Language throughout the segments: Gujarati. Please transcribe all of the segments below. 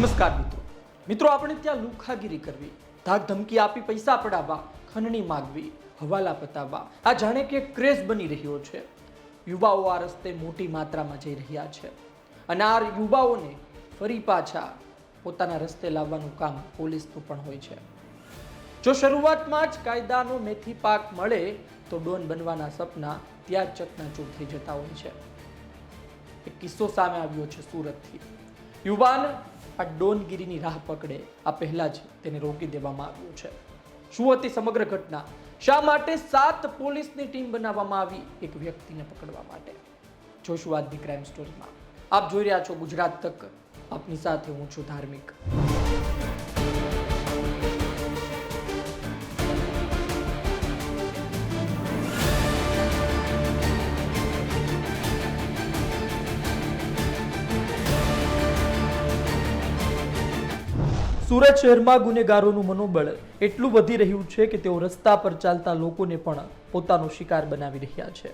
નમસ્કાર મિત્રો. મિત્રો, આપણે ત્યાં લુખાગીરી કરવી ધાક ધમકી આપી પૈસા પડાવવા, ખંડણી માગવી, હવાલા પતાવવા. આ જાણે કે ક્રેઝ બની રહ્યો છે. યુવાઓ આ રસ્તે મોટી માત્રામાં જઈ રહ્યા છે. અને આ યુવાઓને ફરી પાછા પોતાના રસ્તે લાવવાનું કામ પોલીસનું પણ હોય છે. જો શરૂઆતમાં જ કાયદાનો મેથી પાક મળે, તો ડોન બનવાના સપના ત્યાં ચકનાચૂર થઈ જતા હોય છે. એક કિસ્સો સામે આવ્યો છે સુરતથી. યુવાન, આ ડોનગીરીની રાહ પકડે. આ પહેલા જ તેને રોકી દેવામાં આવ્યું છે. શું હતી સમગ્ર ઘટના? શા માટે સાત પોલીસની ટીમ બનાવવામાં આવી એક વ્યક્તિને પકડવા માટે? જોશું આજની ક્રાઇમ સ્ટોરીમાં આપ જોઈ રહ્યા છો ગુજરાત તક. આપની સાથે હું છું ધાર્મિક. સુરત શહેરમાં ગુનેગારોનું મનોબળ એટલું વધી રહ્યું છે કે તેઓ રસ્તા પર ચાલતા લોકોને પણ પોતાનો શિકાર બનાવી રહ્યા છે.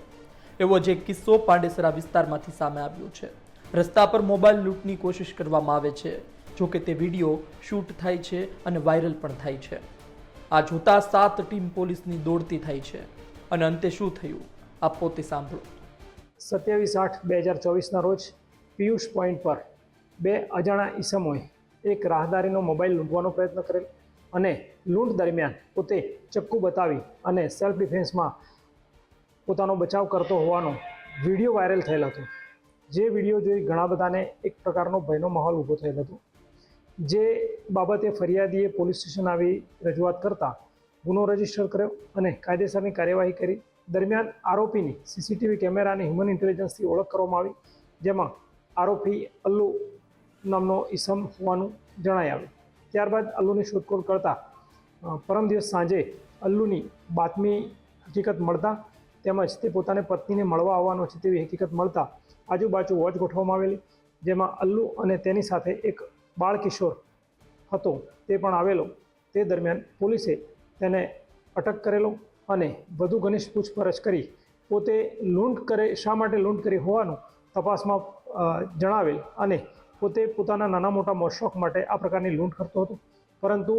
એવો જ એક કિસ્સો પાંડેસરા વિસ્તારમાંથી સામે આવ્યો છે. રસ્તા પર મોબાઈલ લૂંટની કોશિશ કરવામાં આવે છે, જો કે તે વીડિયો શૂટ થાય છે અને વાયરલ પણ થાય છે. આ જોતા સાત ટીમ પોલીસની દોડતી થાય છે. અને અંતે શું થયું? આ પોતે સાંભળો. સત્યાવીસ આઠ બે હજાર ચોવીસના રોજ પિયુષ પોઈન્ટ પર બે અજાણા ઈસમોએ એક રાહદારીનો મોબાઈલ લૂંટવાનો પ્રયત્ન કરેલ અને લૂંટ દરમિયાન પોતે ચક્કુ બતાવી અને સેલ્ફ ડિફેન્સમાં પોતાનો બચાવ કરતો હોવાનો વીડિયો વાયરલ થયેલ હતો. જે વીડિયો જોઈ ઘણા બધાને એક પ્રકારનો ભયનો માહોલ ઊભો થયેલ હતો. જે બાબતે ફરિયાદીએ પોલીસ સ્ટેશન આવી રજૂઆત કરતા ગુનો રજિસ્ટર કર્યો અને કાયદેસરની કાર્યવાહી કરી. દરમિયાન આરોપીની સીસીટીવી કેમેરા અને હ્યુમન ઇન્ટેલિજન્સથી ઓળખ કરવામાં આવી, જેમાં આરોપી અલ્લુ નામનો ઈસમ હોવાનું જણાઈ આવ્યું. ત્યારબાદ અલ્લુની શોધખોળ કરતા પરમ દિવસ સાંજે અલ્લુની બાતમી હકીકત મળતા તેમજ તે પોતાને પત્નીને મળવા આવવાનો છે તેવી હકીકત મળતા આજુબાજુ વોચ ગોઠવવામાં આવેલી, જેમાં અલ્લુ અને તેની સાથે એક બાળ કિશોર હતો તે પણ આવેલો. તે દરમિયાન પોલીસે તેને અટક કરેલો અને વધુ ઘનિષ્ઠ પૂછપરછ કરી, પોતે લૂંટ કરે, શા માટે લૂંટ કરી હોવાનું તપાસમાં જણાવેલ અને પોતે પોતાના નાના મોટા શોખ માટે આ પ્રકારની લૂંટ કરતો હતો. પરંતુ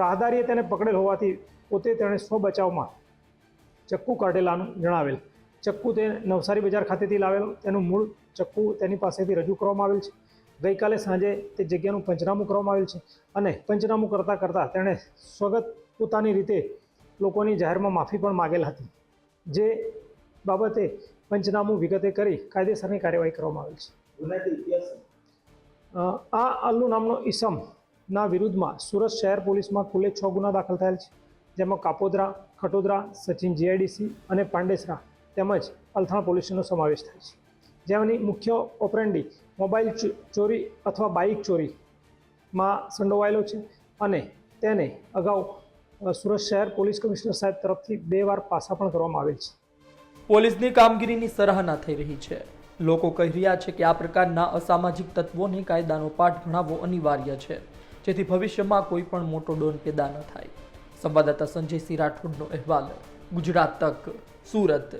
રાહદારીએ તેને પકડેલ હોવાથી પોતે તેણે સ્વ બચાવમાં ચક્કુ કાઢેલાનું જણાવેલ. ચક્કુ તે નવસારી બજાર ખાતેથી લાવેલો. તેનું મૂળ ચક્કુ તેની પાસેથી રજૂ કરવામાં આવેલ છે. ગઈકાલે સાંજે તે જગ્યાનું પંચનામું કરવામાં આવેલ છે અને પંચનામું કરતાં કરતાં તેણે સ્વગત પોતાની રીતે લોકોની જાહેરમાં માફી પણ માગેલ હતી, જે બાબતે પંચનામું વિગતે કરી કાયદેસરની કાર્યવાહી કરવામાં આવેલ છે. આ અલ્લુ નામનો ઈસમના વિરુદ્ધમાં સુરત શહેર પોલીસમાં કુલે છ ગુના દાખલ થયેલ છે. જેમાં કાપોદરા, ખટોદરા, સચિન જીઆઈડીસી અને પાંડેસરા તેમજ અલથાણ પોલીસનો સમાવેશ થાય છે. જેમની મુખ્ય ઓપરેન્ડી મોબાઈલ ચોરી અથવા બાઇક ચોરીમાં સંડોવાયેલો છે અને તેને અગાઉ સુરત શહેર પોલીસ કમિશનર સાહેબ તરફથી બે વાર પાસા પણ કરવામાં આવેલ છે. પોલીસની કામગીરીની સરાહના થઈ રહી છે. લોકો કહી રહ્યા છે કે આ પ્રકારના અસામાજિક તત્વોને કાયદાનો પાઠ ભણાવવો અનિવાર્ય છે. જેથી ભવિષ્યમાં કોઈ પણ મોટો ડોન પેદા ન થાય. સંવાદદાતા સંજય સિંહ રાઠોડનો અહેવાલ ગુજરાત તક સુરત.